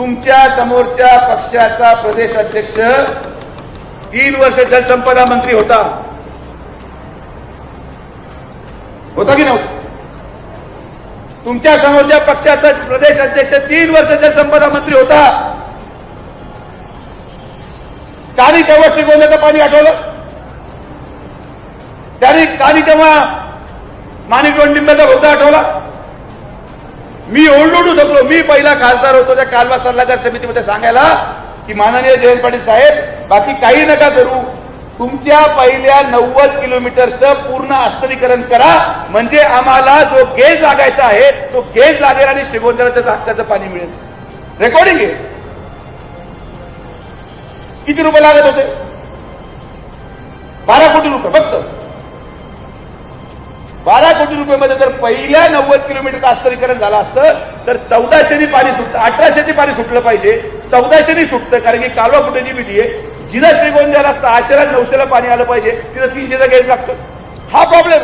तुमच्या समोरच्या पक्षाचा प्रदेश अध्यक्ष तीन वर्ष जलसंपदा मंत्री होता. होता की नव्हता? तुमच्या समोरच्या पक्षाचा प्रदेश अध्यक्ष तीन वर्ष जलसंपदा मंत्री होता. कानी तेव्हा श्रीगोंद्याचं पाणी आठवलं? त्याने कानी तेव्हा माणिक डोंडिंब्याचा भोगदा आठवला? मी ओरडू शकलो मी पहिला खासदार होतो त्या कालवा सल्लागार समितीमध्ये सांगायला की माननीय जयंत पाटील साहेब बाकी काही नका करू. तुमच्या पहिल्या नव्वद किलोमीटरचं पूर्ण अस्तरीकरण करा. म्हणजे आम्हाला जो गेज लागायचा आहे तो गेज लागेल आणि श्रीगोंद्याला त्याचं हक्काचं पाणी मिळेल. रेकॉर्डिंग आहे? किती रुपये लागत होते? बारा कोटी रुपये फक्त. बारा कोटी रुपयामध्ये जर पहिल्या नव्वद किलोमीटर कास्तरीकरण झालं असतं तर चौदाशेनी पाणी सुटतं अठराशेनी पाणी सुटलं पाहिजे. चौदाशेनी सुटतं कारण की कालवा फुटाची विधी आहे. जिला श्रीगोंद्याला सहाशेला नऊशेला पाणी आलं पाहिजे. तिथं तीनशेचा गेज लागतं हा प्रॉब्लेम